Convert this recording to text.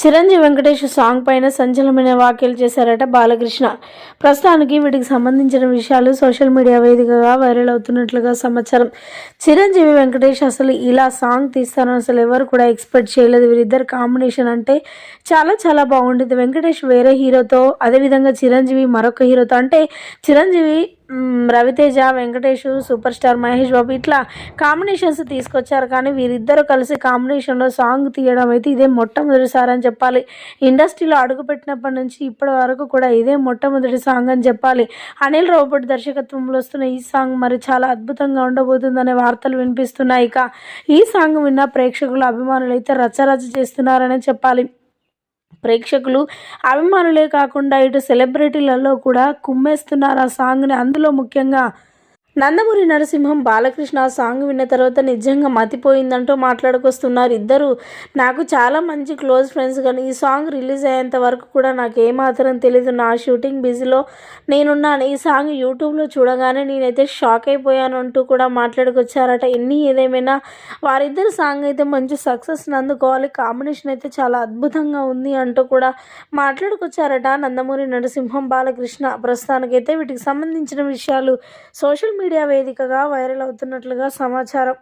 Chiranjeevi Venkatesh song పైన సంచలనమైన వ్యాఖ్యలు చేశారట బాలకృష్ణ. ప్రస్తుతానికి వీటికి సంబంధించిన విషయాలు సోషల్ మీడియా వేదికగా వైరల్ అవుతున్నట్లుగా సమాచారం. చిరంజీవి వెంకటేష్ అసలు ఇలా సాంగ్ తీస్తారని అసలు ఎవరు కూడా ఎక్స్పెక్ట్ చేయలేదు. వీరిద్దరు కాంబినేషన్ అంటే చాలా చాలా బాగుంటుంది. వెంకటేష్ వేరే హీరోతో అదేవిధంగా చిరంజీవి మరొక హీరోతో. అంటే చిరంజీవి రవితేజ వెంకటేష్ సూపర్ స్టార్ మహేష్ బాబు ఇట్లా కాంబినేషన్స్ తీసుకొచ్చారు. కానీ వీరిద్దరూ కలిసి కాంబినేషన్లో సాంగ్ తీయడం అయితే ఇదే మొట్టమొదటిసారి అని చెప్పాలి. ఇండస్ట్రీలో అడుగుపెట్టినప్పటి నుంచి ఇప్పటి వరకు కూడా ఇదే మొట్టమొదటి సాంగ్ అని చెప్పాలి. అనిల్ రోబోట్ దర్శకత్వంలో వస్తున్న ఈ సాంగ్ మరి చాలా అద్భుతంగా ఉండబోతుందనే వార్తలు వినిపిస్తున్నాయి. ఇక ఈ సాంగ్ విన్న ప్రేక్షకులు అభిమానులు అయితే రచ్చరచ్చ చేస్తున్నారనే చెప్పాలి. ప్రేక్షకులు అభిమానులే కాకుండా ఇటు సెలబ్రిటీలలో కూడా కుమ్మేస్తున్నారు ఆ సాంగ్ని అందులో ముఖ్యంగా నందమూరి నరసింహం బాలకృష్ణ ఆ సాంగ్ విన్న తర్వాత నిజంగా మతిపోయిందంటూ మాట్లాడుకొస్తున్నారు ఇద్దరు. నాకు చాలా మంచి క్లోజ్ ఫ్రెండ్స్ కానీ ఈ సాంగ్ రిలీజ్ అయ్యేంత వరకు కూడా నాకు ఏమాత్రం తెలీదు. నా షూటింగ్ బిజీలో నేనున్నాను. ఈ సాంగ్ యూట్యూబ్లో చూడగానే నేనైతే షాక్ అయిపోయాను అంటూ కూడా మాట్లాడుకొచ్చారట. ఎన్ని ఏదేమైనా వారిద్దరు సాంగ్ అయితే మంచి సక్సెస్ని అందుకోవాలి కాంబినేషన్ అయితే చాలా అద్భుతంగా ఉంది అంటూ కూడా మాట్లాడుకొచ్చారట నందమూరి నరసింహం బాలకృష్ణ. ప్రస్తుతానికైతే వీటికి సంబంధించిన విషయాలు సోషల్ మీడియా మీడియా వేదికగా వైరల్ అవుతున్నట్లుగా సమాచారం.